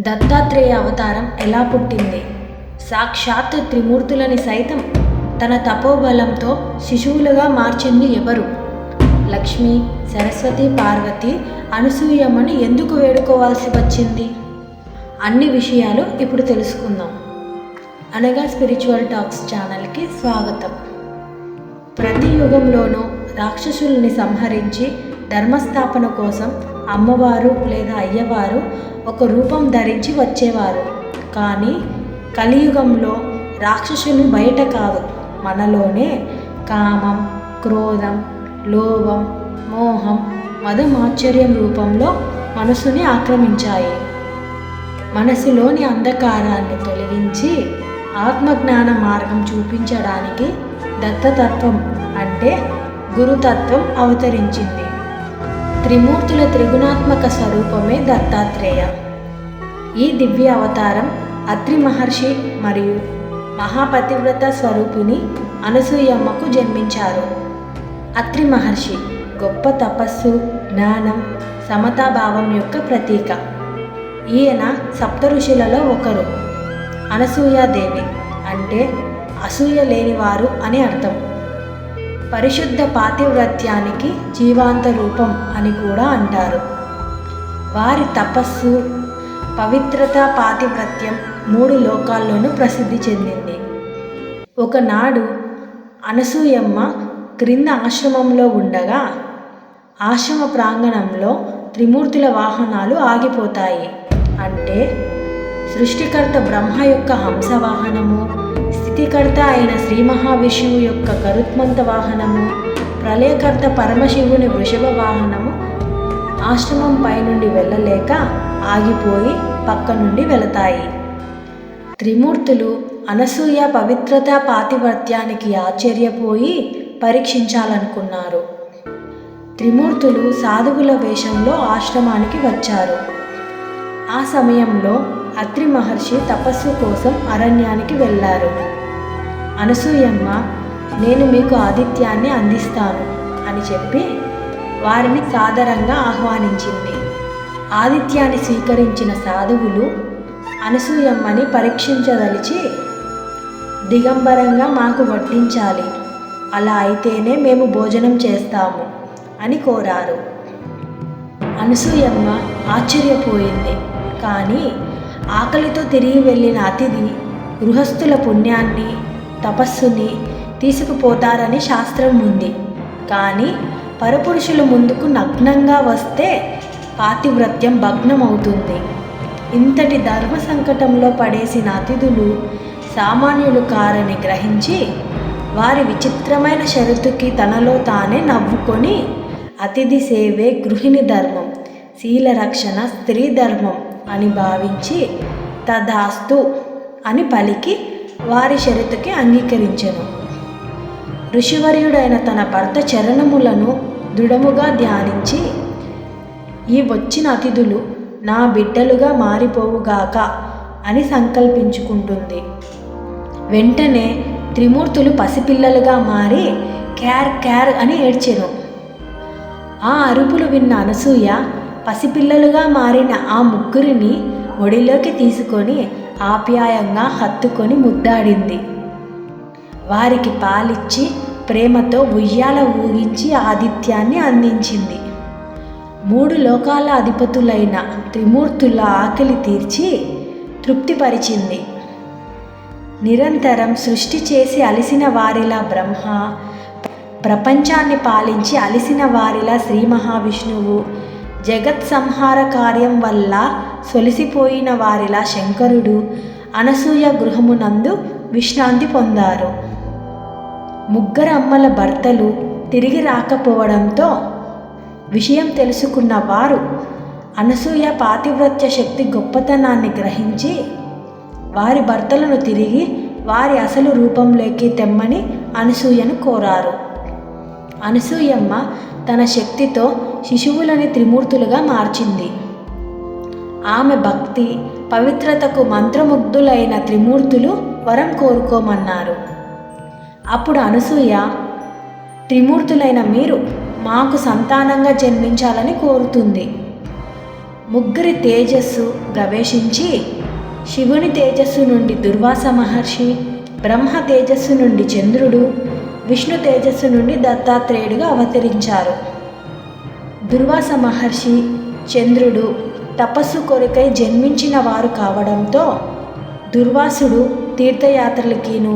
దత్తాత్రేయ అవతారం ఎలా పుట్టింది? సాక్షాత్ త్రిమూర్తులని సైతం తన తపోబలంతో శిశువులుగా మార్చింది ఎవరు? లక్ష్మి సరస్వతి పార్వతి అనసూయమ్మని ఎందుకు వేడుకోవాల్సి వచ్చింది? అన్ని విషయాలు ఇప్పుడు తెలుసుకుందాం. అనగా స్పిరిచువల్ టాక్స్ ఛానల్కి స్వాగతం. ప్రతి యుగంలోనూ రాక్షసుల్ని సంహరించి ధర్మస్థాపన కోసం అమ్మవారు లేదా అయ్యవారు ఒక రూపం ధరించి వచ్చేవారు. కానీ కలియుగంలో రాక్షసులు బయట కాదు మనలోనే కామం క్రోధం లోభం మోహం మదమాశ్చర్యం రూపంలో మనసుని ఆక్రమించాయి. మనసులోని అంధకారాన్ని తొలగించి ఆత్మజ్ఞాన మార్గం చూపించడానికి దత్తతత్వం అంటే గురుతత్వం అవతరించింది. త్రిమూర్తుల త్రిగుణాత్మక స్వరూపమే దత్తాత్రేయ. ఈ దివ్య అవతారం అత్రి మహర్షి మరియు మహాపతివ్రత స్వరూపిణి అనసూయమ్మకు జన్మించారు. అత్రి మహర్షి గొప్ప తపస్సు జ్ఞానం సమతాభావం యొక్క ప్రతీక. ఈయన సప్త ఋషులలో ఒకరు. అనసూయాదేవి అంటే అసూయ లేనివారు అని అర్థం. పరిశుద్ధ పాతివ్రత్యానికి జీవాంత రూపం అని కూడా అంటారు. వారి తపస్సు పవిత్రత పాతివ్రత్యం మూడు లోకాల్లోనూ ప్రసిద్ధి చెందింది. ఒకనాడు అనసూయమ్మ క్రింద ఆశ్రమంలో ఉండగా ఆశ్రమ ప్రాంగణంలో త్రిమూర్తుల వాహనాలు ఆగిపోతాయి. అంటే సృష్టికర్త బ్రహ్మ యొక్క హంస ముక్తికర్త అయిన శ్రీ మహావిష్ణువు యొక్క కరుత్మంత వాహనము ప్రళయకర్త పరమశివుని వృషభ వాహనము ఆశ్రమం పైనుండి వెళ్ళలేక ఆగిపోయి పక్క నుండి వెళతాయి. త్రిమూర్తులు అనసూయ పవిత్రత పాతివ్రత్యానికి ఆశ్చర్యపోయి పరీక్షించాలనుకున్నారు. త్రిమూర్తులు సాధువుల వేషంలో ఆశ్రమానికి వచ్చారు. ఆ సమయంలో అత్రి మహర్షి తపస్సు కోసం అరణ్యానికి వెళ్ళారు. అనసూయమ్మ నేను మీకు ఆతిథ్యాన్ని అందిస్తాను అని చెప్పి వారిని సాదరంగా ఆహ్వానించింది. ఆతిథ్యాన్ని స్వీకరించిన సాధువులు అనసూయమ్మని పరీక్షించదలిచి దిగంబరంగా మాకు వడ్డించాలి అలా అయితేనే మేము భోజనం చేస్తాము అని కోరారు. అనసూయమ్మ ఆశ్చర్యపోయింది. కానీ ఆకలితో తిరిగి వెళ్ళిన అతిథి గృహస్థుల పుణ్యాన్ని తపస్సుని తీసుకుపోతారని శాస్త్రం ఉంది. కానీ పరపురుషులు ముందుకు నగ్నంగా వస్తే పాతివ్రత్యం భగ్నమవుతుంది. ఇంతటి ధర్మ సంకటంలో పడేసిన అతిథులు సామాన్యులు కారని గ్రహించి వారి విచిత్రమైన షరతుకి తనలో తానే నవ్వుకొని అతిథి సేవే గృహిణి ధర్మం శీల రక్షణ స్త్రీ ధర్మం అని భావించి తదాస్తు అని పలికి వారి షరతుకి అంగీకరించెను. ఋషివర్యుడైన తన భర్త చరణములను దృఢముగా ధ్యానించి ఈ వచ్చిన అతిథులు నా బిడ్డలుగా మారిపోవుగాక అని సంకల్పించుకుంటుంది. వెంటనే త్రిమూర్తులు పసిపిల్లలుగా మారి క్యార్ క్యార్ అని ఏడ్చెను. ఆ అరుపులు విన్న అనసూయ పసిపిల్లలుగా మారిన ఆ ముగ్గురిని ఒడిలోకి తీసుకొని ఆప్యాయంగా హత్తుకొని ముద్దాడింది. వారికి పాలిచ్చి ప్రేమతో ఉయ్యాల ఊగించి ఆతిథ్యాన్ని అందించింది. మూడు లోకాల అధిపతులైన త్రిమూర్తుల ఆకలి తీర్చి తృప్తిపరిచింది. నిరంతరం సృష్టి చేసి అలిసిన వారిలా బ్రహ్మ ప్రపంచాన్ని పాలించి అలిసిన వారిలా శ్రీ మహావిష్ణువు జగత్ సంహార కార్యం వల్ల సొలిసిపోయిన వారిలా శంకరుడు అనసూయ గృహమునందు విశ్రాంతి పొందారు. ముగ్గురమ్మల భర్తలు తిరిగి రాకపోవడంతో విషయం తెలుసుకున్న వారు అనసూయ పాతివ్రత్య శక్తి గొప్పతనాన్ని గ్రహించి వారి భర్తలను తిరిగి వారి అసలు రూపంలోకి తెమ్మని అనసూయను కోరారు. అనసూయమ్మ తన శక్తితో శిశువులని త్రిమూర్తులుగా మార్చింది. ఆమె భక్తి పవిత్రతకు మంత్రముగ్ధులైన త్రిమూర్తులు వరం కోరుకోమన్నారు. అప్పుడు అనసూయ త్రిమూర్తులైన మీరు మాకు సంతానంగా జన్మించాలని కోరుతుంది. ముగ్గురి తేజస్సు ప్రవేశించి శివుని తేజస్సు నుండి దుర్వాస మహర్షి బ్రహ్మ తేజస్సు నుండి చంద్రుడు విష్ణు తేజస్సు నుండి దత్తాత్రేయుడుగా అవతరించారు. దుర్వాస మహర్షి చంద్రుడు తపస్సు కొరకై జన్మించిన వారు కావడంతో దుర్వాసుడు తీర్థయాత్రలకిను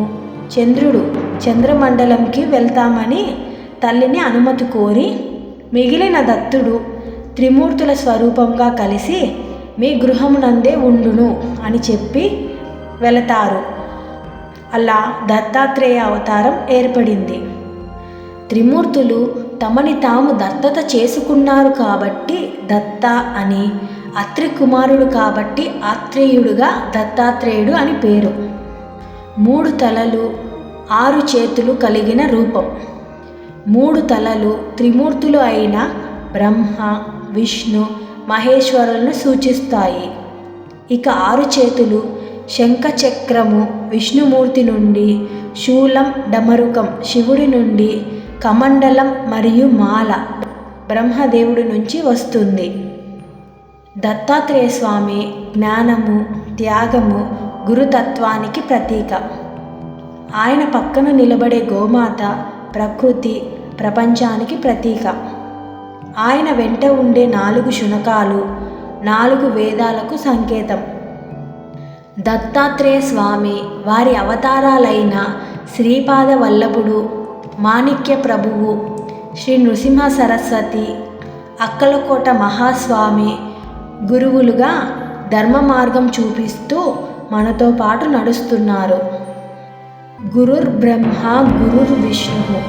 చంద్రుడు చంద్రమండలంకి వెళ్తామని తల్లిని అనుమతి కోరి మిగిలిన దత్తుడు త్రిమూర్తుల స్వరూపంగా కలిసి మీ గృహమునందే ఉండును అని చెప్పి వెళతారు. అలా దత్తాత్రేయ అవతారం ఏర్పడింది. త్రిమూర్తులు తమని తాము దత్తత చేసుకున్నారు కాబట్టి దత్త అని అత్రి కుమారుడు కాబట్టి ఆత్రేయుడుగా దత్తాత్రేయుడు అని పేరు. మూడు తలలు ఆరు చేతులు కలిగిన రూపం. మూడు తలలు త్రిమూర్తులు అయిన బ్రహ్మ విష్ణు మహేశ్వరులను సూచిస్తాయి. ఇక ఆరు చేతులు శంఖచక్రము విష్ణుమూర్తి నుండి శూలం డమరుకం శివుడి నుండి కమండలం మరియు మాల బ్రహ్మదేవుడి నుంచి వస్తుంది. దత్తాత్రేయ స్వామి జ్ఞానము త్యాగము గురుతత్వానికి ప్రతీక. ఆయన పక్కన నిలబడే గోమాత ప్రకృతి ప్రపంచానికి ప్రతీక. ఆయన వెంట ఉండే నాలుగు శునకాలు నాలుగు వేదాలకు సంకేతం. దత్తాత్రేయ స్వామి వారి అవతారాలైన శ్రీపాద వల్లభుడు మాణిక్య ప్రభువు శ్రీ నృసింహ సరస్వతి అక్కలకోట మహాస్వామి గురువులుగా ధర్మ మార్గం చూపిస్తూ మనతో పాటు నడుస్తున్నారు. గురుర్ బ్రహ్మ గురుర్ విష్ణు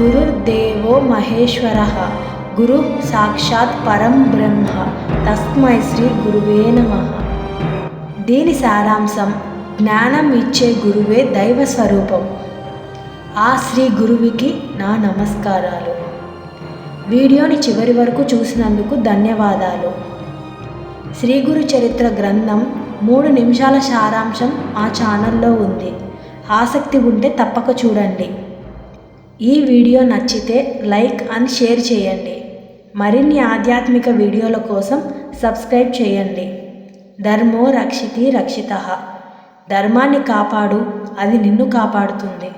గురుర్దేవో మహేశ్వర గురు సాక్షాత్ పరం బ్రహ్మ. తస్మై శ్రీ గురువే నమ. దీని సారాంశం జ్ఞానం ఇచ్చే గురువే దైవ స్వరూపం. ఆ శ్రీ గురువుకి నా నమస్కారాలు. వీడియోని చివరి వరకు చూసినందుకు ధన్యవాదాలు. శ్రీ గురు చరిత్ర గ్రంథం మూడు నిమిషాల సారాంశం ఆ ఛానల్లో ఉంది. ఆసక్తి ఉంటే తప్పక చూడండి. ఈ వీడియో నచ్చితే లైక్ అండ్ షేర్ చేయండి. మరిన్ని ఆధ్యాత్మిక వీడియోల కోసం సబ్స్క్రైబ్ చేయండి. ధర్మో రక్షితి రక్షిత. ధర్మాన్ని కాపాడు అది నిన్ను కాపాడుతుంది.